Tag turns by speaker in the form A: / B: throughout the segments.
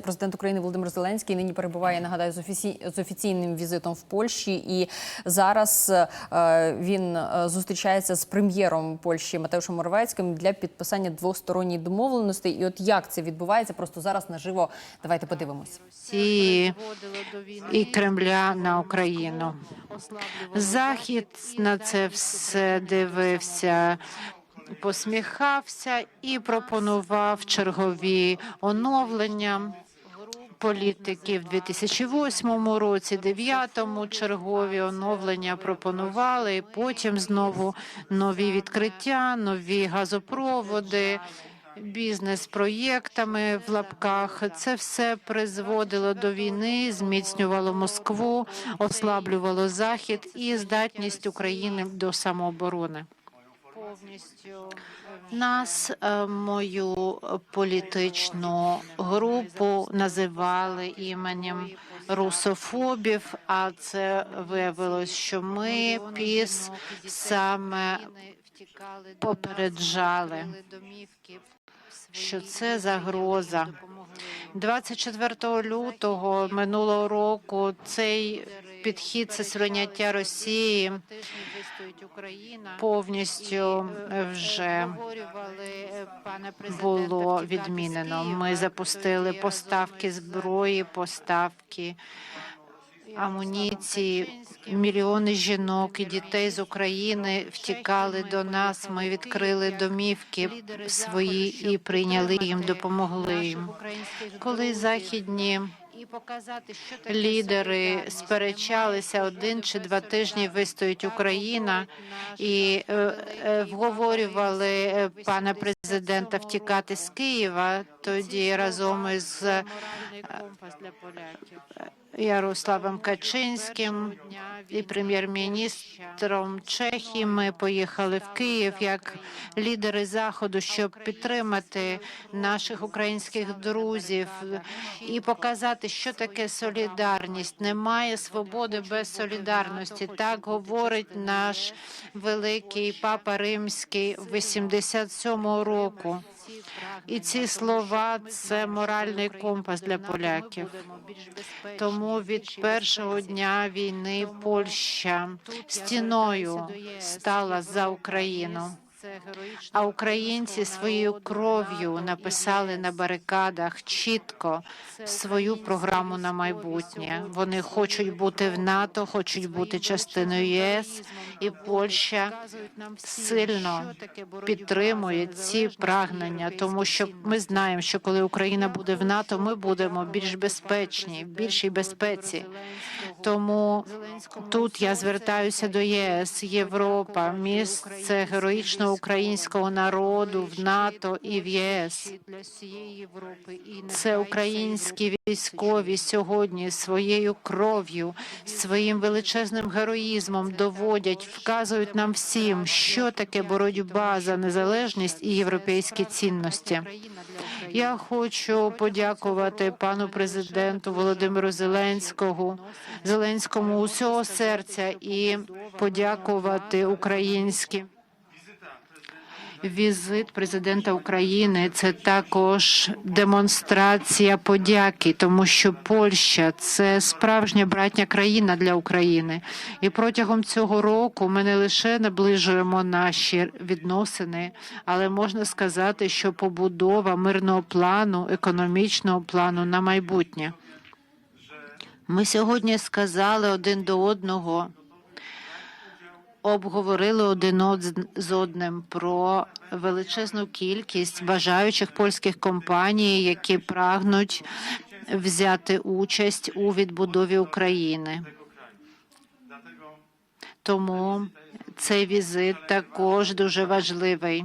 A: Президент України Володимир Зеленський нині перебуває, нагадаю, з, офіці... з офіційним візитом в Польщі, і зараз е, він е, зустрічається з прем'єром Польщі Матеушем Моровецьким для підписання двосторонньої домовленості. І от як це відбувається, просто зараз наживо. Давайте подивимось.
B: Росії і Кремля на Україну. Захід на це все дивився. Посміхався і пропонував чергові оновлення політики в 2008 році, 2009 чергові оновлення пропонували. і Потім знову нові відкриття, нові газопроводи. Бізнес проєктами в лапках це все призводило до війни, зміцнювало Москву, ослаблювало захід і здатність України до самооборони. Повністю нас, е, мою політичну групу, називали іменем русофобів. А це виявилось, що ми піс саме попереджали, що це загроза. 24 лютого минулого року цей підхід це сприйняття Росії повністю вже було відмінено. Ми запустили поставки зброї, поставки амуніції. Мільйони жінок і дітей з України втікали до нас. Ми відкрили домівки свої і прийняли їм, допомогли їм. Коли західні лідери сперечалися один чи два тижні вистоїть Україна. і е, е, вговорювали е, пана президента втікати з Києва. Тоді разом із Ярославом Качинським і прем'єр-міністром Чехії. Ми поїхали в Київ як лідери заходу, щоб підтримати наших українських друзів і показати, що таке солідарність. Немає свободи без солідарності. Так говорить наш великий папа римський 87-го року. І ці слова це моральний компас для поляків. Тому від першого дня війни Польща стіною стала за Україну. А українці своєю кров'ю написали на барикадах чітко свою програму на майбутнє. Вони хочуть бути в НАТО, хочуть бути частиною ЄС, і Польща сильно підтримує ці прагнення, тому що ми знаємо, що коли Україна буде в НАТО, ми будемо більш безпечні, в більшій безпеці. Тому тут я звертаюся до ЄС, Європа, місце героїчного українського народу в НАТО і в ЄС. Це українські військові сьогодні своєю кров'ю, своїм величезним героїзмом доводять, вказують нам всім, що таке боротьба за незалежність і європейські цінності. Я хочу подякувати пану президенту Володимиру Зеленського, Зеленському усього серця і подякувати українським. Візит президента України це також демонстрація подяки, тому що Польща це справжня братня країна для України, і протягом цього року ми не лише наближуємо наші відносини, але можна сказати, що побудова мирного плану, економічного плану на майбутнє. Ми сьогодні сказали один до одного обговорили один з одним про величезну кількість бажаючих польських компаній, які прагнуть взяти участь у відбудові України. Тому цей візит також дуже важливий.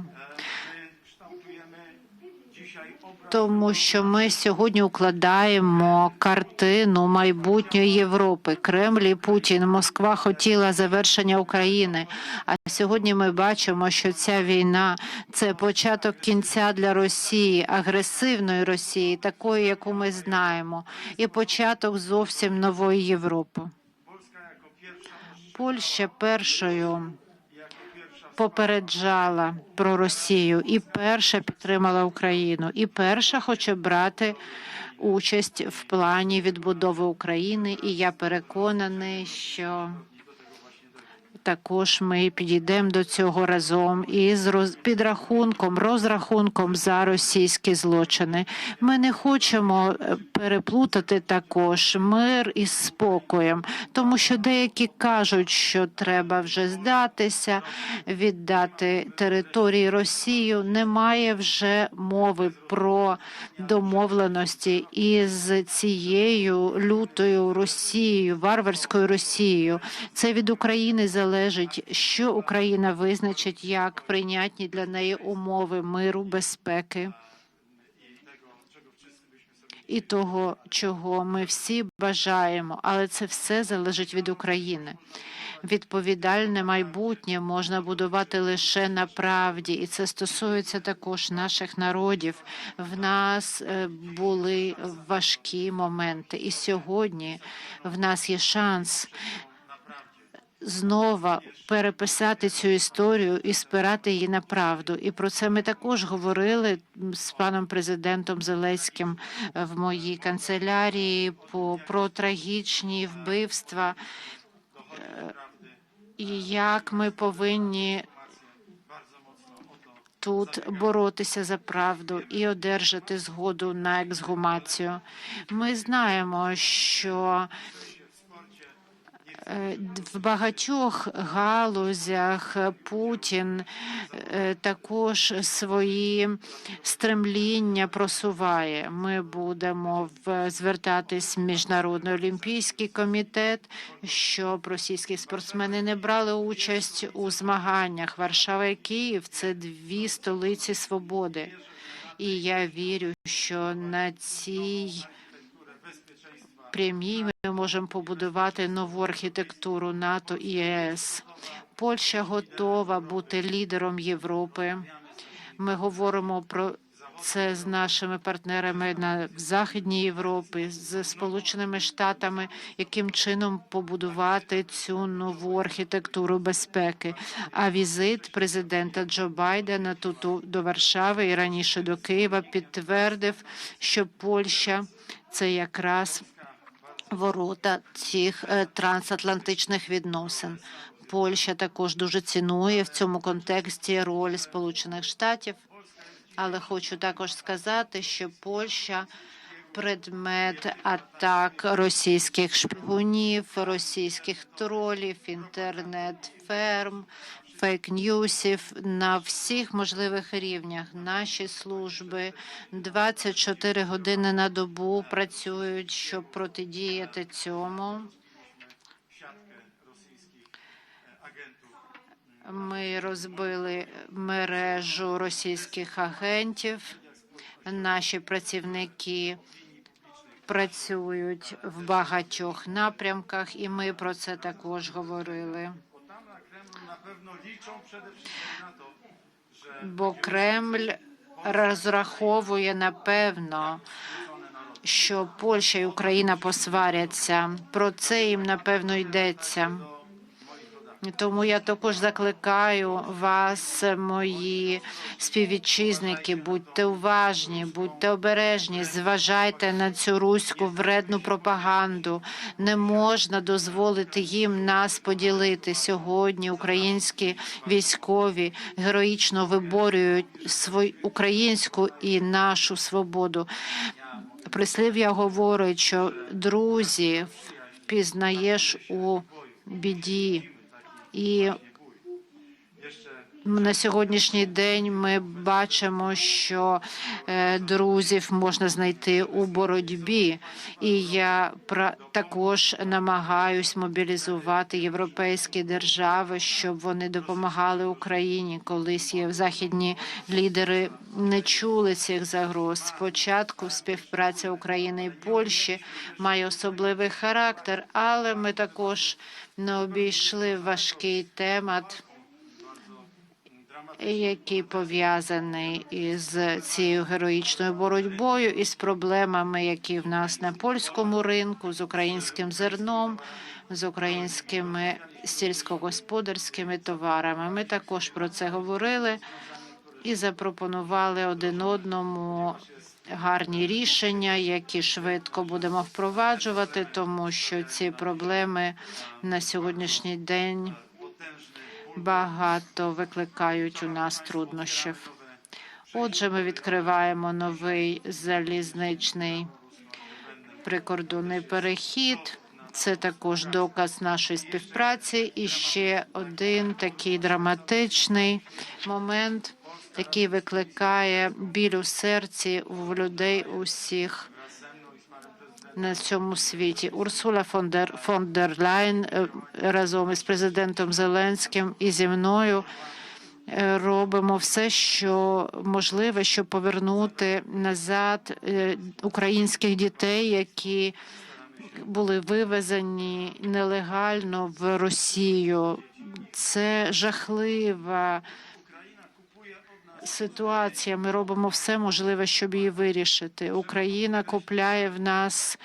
B: Тому що ми сьогодні укладаємо картину майбутньої Європи. Кремль і Путін, Москва хотіла завершення України. А сьогодні ми бачимо, що ця війна це початок кінця для Росії, агресивної Росії, такої, яку ми знаємо, і початок зовсім нової Європи. Польща першою попереджала про Росію і перша підтримала Україну, і перша хоче брати участь в плані відбудови України, і я переконаний, що також ми підійдемо до цього разом із підрахунком, розрахунком за російські злочини. Ми не хочемо е, переплутати також мир із спокоєм, тому що деякі кажуть, що треба вже здатися, віддати території Росію. Немає вже мови про домовленості із цією лютою Росією, варварською Росією. Це від України залежить, що Україна визначить як прийнятні для неї умови миру, безпеки і того, чого ми всі бажаємо, але це все залежить від України. Відповідальне майбутнє можна будувати лише на правді, і це стосується також наших народів. В нас е, були важкі моменти, і сьогодні в нас є шанс знову переписати цю історію і спирати її на правду. І про це ми також говорили з паном президентом Зеленським в моїй канцелярії по про трагічні вбивства, е, і як ми повинні. Тут боротися за правду і одержати згоду на ексгумацію. Ми знаємо, що Е, в багатьох галузях Путін е, також свої стремління просуває. Ми будемо звертатись в Міжнародний олімпійський комітет, щоб російські спортсмени не брали участь у змаганнях. Варшава і Київ це дві столиці свободи. І я вірю, що на цій прямій ми можемо побудувати нову архітектуру НАТО і ЄС. Польща готова бути лідером Європи. Ми говоримо про це з нашими партнерами на Західній Європі, з Сполученими Штатами, яким чином побудувати цю нову архітектуру безпеки. А візит президента Джо Байдена тут до Варшави і раніше до Києва підтвердив, що Польща це якраз ворота цих е, трансатлантичних відносин. Польща також дуже цінує в цьому контексті роль Сполучених Штатів, але хочу також сказати, що Польща предмет атак російських шпигунів, російських тролів, інтернет-ферм, фейк-ньюсів на всіх можливих рівнях. Наші служби 24 години на добу працюють, щоб протидіяти цьому. Ми розбили мережу російських агентів. Наші працівники працюють в багатьох напрямках, і ми про це також говорили. Бо Кремль розраховує напевно, що Польща і Україна посваряться. Про це їм напевно йдеться. Тому я також закликаю вас, мої співвітчизники, будьте уважні, будьте обережні, зважайте на цю руську вредну пропаганду. Не можна дозволити їм нас поділити. Сьогодні українські військові героїчно виборюють свою українську і нашу свободу. Прислів'я говорить, що друзі впізнаєш у біді. І на сьогоднішній день ми бачимо, що е, друзів можна знайти у боротьбі, і я також намагаюсь мобілізувати європейські держави, щоб вони допомагали Україні. Колись є західні лідери не чули цих загроз. Спочатку співпраця України і Польщі має особливий характер, але ми також не обійшли важкий темат який пов'язаний із цією героїчною боротьбою і з проблемами, які в нас на польському ринку, з українським зерном, з українськими сільськогосподарськими товарами. Ми також про це говорили і запропонували один одному гарні рішення, які швидко будемо впроваджувати, тому що ці проблеми на сьогоднішній день багато викликають у нас труднощів. Отже, ми відкриваємо новий залізничний прикордонний перехід. Це також доказ нашої співпраці. І ще один такий драматичний момент, який викликає біль у серці в людей усіх на цьому світі. Урсула фон дер, фон дер Ляйн е, разом із президентом Зеленським і зі мною е, робимо все, що можливе, щоб повернути назад е, українських дітей, які були вивезені нелегально в Росію. Це жахлива ситуація. Ми робимо все можливе, щоб її вирішити. Україна купляє в нас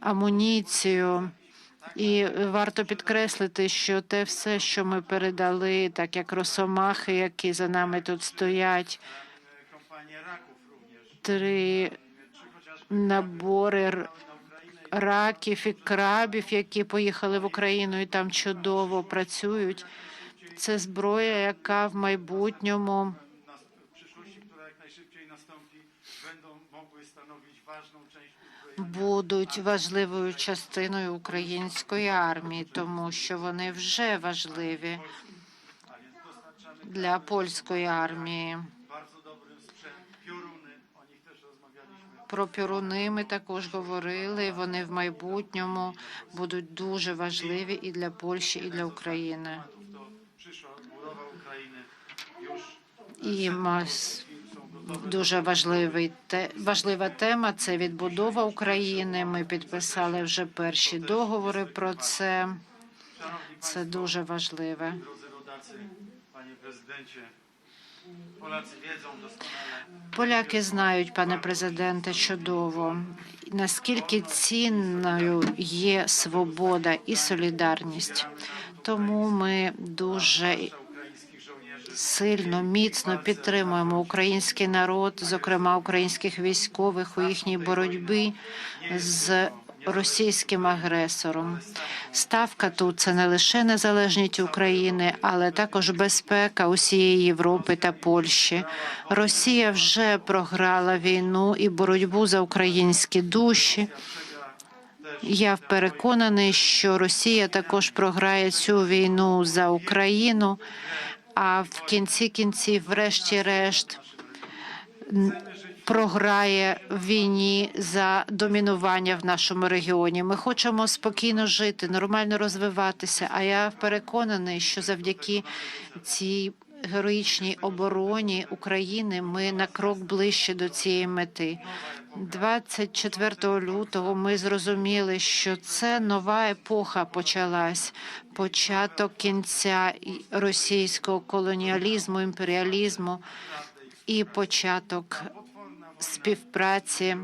B: амуніцію. І варто підкреслити, що те все, що ми передали, так як росомахи, які за нами тут стоять, три набори раків і крабів, які поїхали в Україну і там чудово працюють. Це зброя, яка в майбутньому будуть важливою частиною української армії, тому що вони вже важливі для польської армії. Про піруни ми також говорили. Вони в майбутньому будуть дуже важливі і для Польщі, і для України. І мас- дуже важливий важлива тема це відбудова України. Ми підписали вже перші договори про це. Це дуже важливе. Поляки знають, пане президенте, чудово наскільки цінною є свобода і солідарність. Тому ми дуже сильно, міцно підтримуємо український народ, зокрема українських військових у їхній боротьбі з російським агресором. Ставка тут це не лише незалежність України, але також безпека усієї Європи та Польщі. Росія вже програла війну і боротьбу за українські душі. Я переконаний, що Росія також програє цю війну за Україну. А в кінці кінців, врешті-решт, програє в війні за домінування в нашому регіоні. Ми хочемо спокійно жити, нормально розвиватися. А я переконаний, що завдяки цій героїчній обороні України ми на крок ближче до цієї мети. 24 лютого ми зрозуміли, що це нова епоха почалась, початок кінця російського колоніалізму, імперіалізму і початок співпраці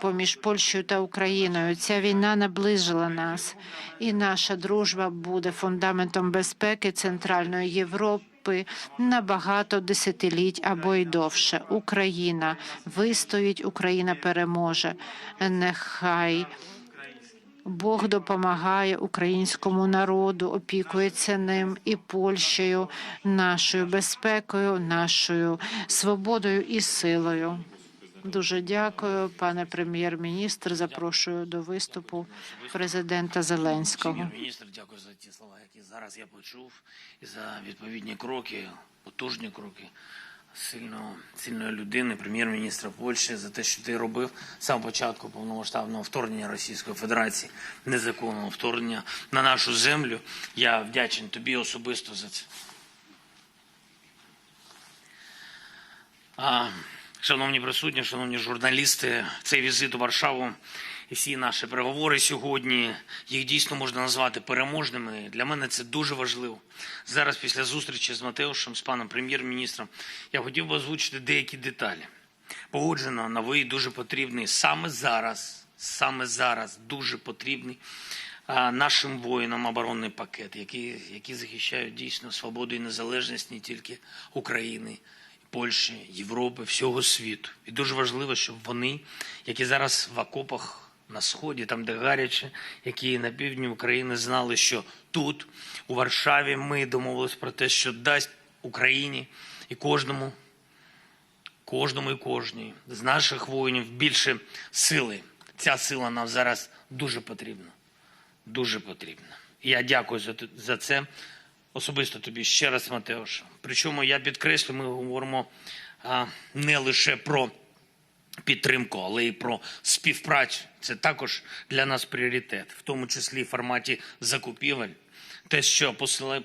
B: поміж Польщею та Україною. Ця війна наближила нас, і наша дружба буде фундаментом безпеки Центральної Європи на багато десятиліть або й довше. Україна вистоїть, Україна переможе. Нехай Бог допомагає українському народу, опікується ним і Польщею, нашою безпекою, нашою свободою і силою. Дуже дякую, пане прем'єр-міністр. Запрошую до виступу президента Зеленського.
C: Прем'єр-міністр, дякую за ті слова, які зараз я почув, і за відповідні кроки, потужні кроки сильно, сильної людини, прем'єр-міністра Польщі, за те, що ти робив самого початку повномасштабного вторгнення Російської Федерації, незаконного вторгнення на нашу землю. Я вдячний тобі особисто за це. А, Шановні присутні, шановні журналісти, цей візит у Варшаву і всі наші переговори сьогодні їх дійсно можна назвати переможними. Для мене це дуже важливо. Зараз, після зустрічі з Матеушем, з паном прем'єр-міністром, я хотів би озвучити деякі деталі. Погоджено новий дуже потрібний саме зараз, саме зараз дуже потрібний нашим воїнам оборонний пакет, які, які захищають дійсно свободу і незалежність не тільки України, Польщі, Європи, всього світу. І дуже важливо, щоб вони, які зараз в окопах на сході, там де гаряче, які на півдні України знали, що тут, у Варшаві, ми домовились про те, що дасть Україні і кожному кожному і кожній з наших воїнів більше сили. Ця сила нам зараз дуже потрібна. Дуже потрібна. Я дякую за, за це. Особисто тобі ще раз, Матеош. Причому я підкреслю, ми говоримо не лише про підтримку, але й про співпрацю. Це також для нас пріоритет, в тому числі в форматі закупівель, те, що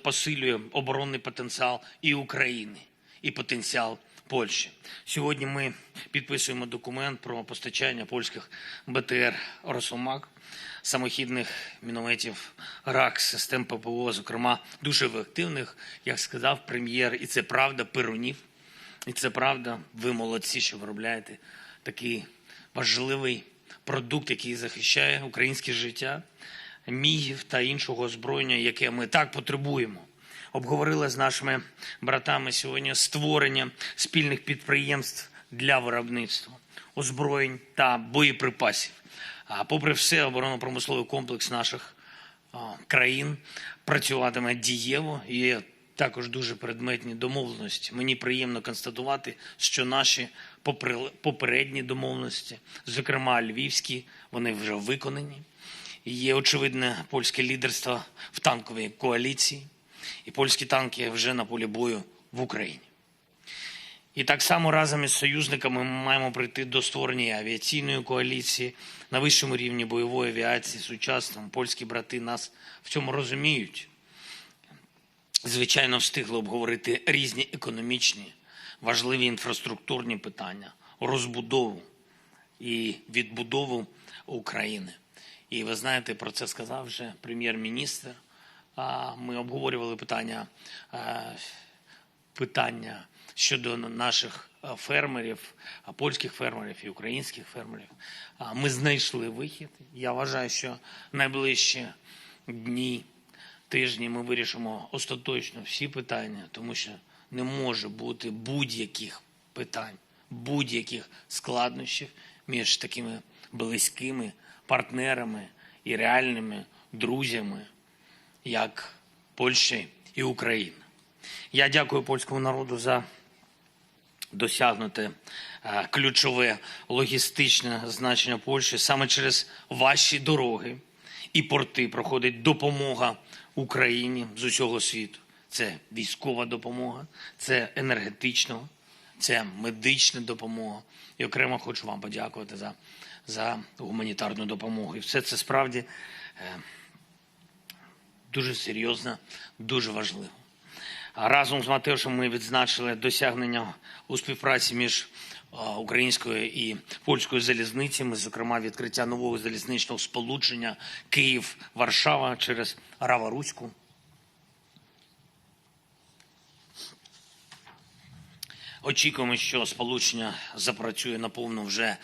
C: посилює оборонний потенціал і України, і потенціал Польщі. Сьогодні ми підписуємо документ про постачання польських БТР «Росомак», самохідних мінометів РАК, систем ППО, зокрема дуже ефективних, як сказав прем'єр, і це правда, перунів. І це правда, ви молодці, що виробляєте такий важливий продукт, який захищає українське життя, мігів та іншого озброєння, яке ми так потребуємо. Обговорили з нашими братами сьогодні створення спільних підприємств для виробництва озброєнь та боєприпасів. А попри все, оборонно-промисловий комплекс наших країн працюватиме дієво і також дуже предметні домовленості. Мені приємно констатувати, що наші попередні домовленості, зокрема львівські, вони вже виконані. Є очевидне польське лідерство в танковій коаліції, і польські танки вже на полі бою в Україні. І так само разом із союзниками ми маємо прийти до створення авіаційної коаліції на вищому рівні бойової авіації сучасному. Польські брати нас в цьому розуміють. Звичайно, встигли обговорити різні економічні, важливі інфраструктурні питання, розбудову і відбудову України. І ви знаєте, про це сказав вже прем'єр-міністр. Ми обговорювали питання е, питання щодо наших фермерів, польських фермерів і українських фермерів. Ми знайшли вихід. Я вважаю, що найближчі дні, тижні ми вирішимо остаточно всі питання, тому що не може бути будь-яких питань, будь-яких складнощів між такими близькими партнерами і реальними друзями, як Польща і Україна. Я дякую польському народу за досягнуте е, ключове логістичне значення Польщі. Саме через ваші дороги і порти проходить допомога Україні з усього світу. Це військова допомога, це енергетична, це медична допомога. І окремо хочу вам подякувати за, за гуманітарну допомогу. І все це справді е, дуже серйозно, дуже важливо. Разом з Матеушем ми відзначили досягнення у співпраці між українською і польською залізницями, зокрема відкриття нового залізничного сполучення Київ-Варшава через Рава-Руську. Очікуємо, що сполучення запрацює наповну вже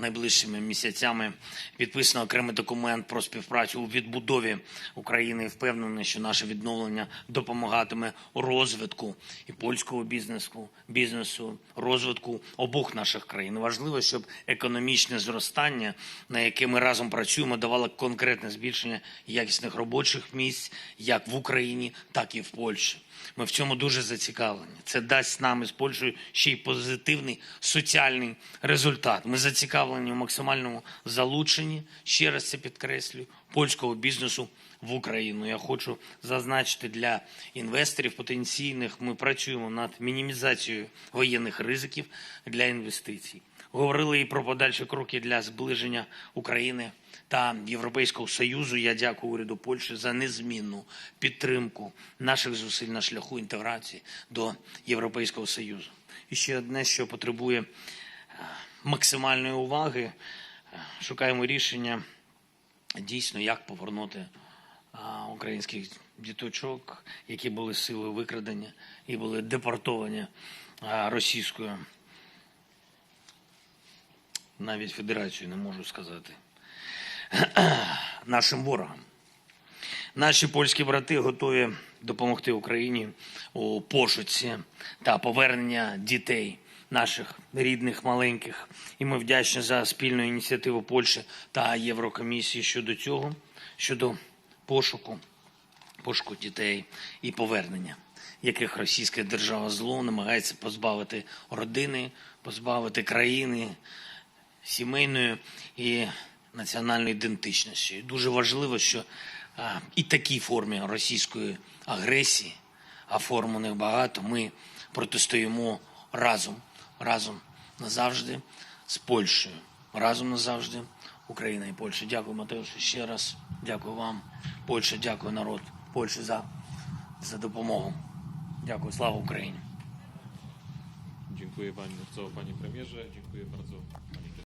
C: найближчими місяцями. Підписано окремий документ про співпрацю у відбудові України. Впевнений, що наше відновлення допомагатиме розвитку і польського бізнесу, бізнесу, розвитку обох наших країн. Важливо, щоб економічне зростання, на яке ми разом працюємо, давало конкретне збільшення якісних робочих місць як в Україні, так і в Польщі. Ми в цьому дуже зацікавлені. Це дасть нам із Польщею ще й позитивний соціальний результат. Ми зацікавлені в максимальному залученні, ще раз це підкреслюю, польського бізнесу в Україну. Я хочу зазначити для інвесторів потенційних. Ми працюємо над мінімізацією воєнних ризиків для інвестицій. Говорили і про подальші кроки для зближення України та Європейського Союзу. Я дякую уряду Польщі за незмінну підтримку наших зусиль на шляху інтеграції до Європейського Союзу. І ще одне, що потребує максимальної уваги. Е, Шукаємо рішення дійсно, як повернути українських діточок, які були силою викрадені і були депортовані російською навіть федерацію не можу сказати, нашим ворогам. Наші польські брати готові допомогти Україні у пошуці та повернення дітей наших рідних маленьких. І ми вдячні за спільну ініціативу Польщі та Єврокомісії щодо цього, щодо пошуку, пошуку дітей і повернення, яких російська держава зло намагається позбавити родини, позбавити країни, сімейної і національної ідентичності. Дуже важливо, що і такій формі російської агресії, а форм у них багато, ми протистоїмо разом, разом назавжди з Польщею, разом назавжди Україна і Польща. Дякую, Матеуш, ще раз. Дякую вам, Польща, дякую народ Польщі за, за допомогу. Дякую, слава Україні.
D: Dziękuję bardzo, panie premierze, dziękuję bardzo panie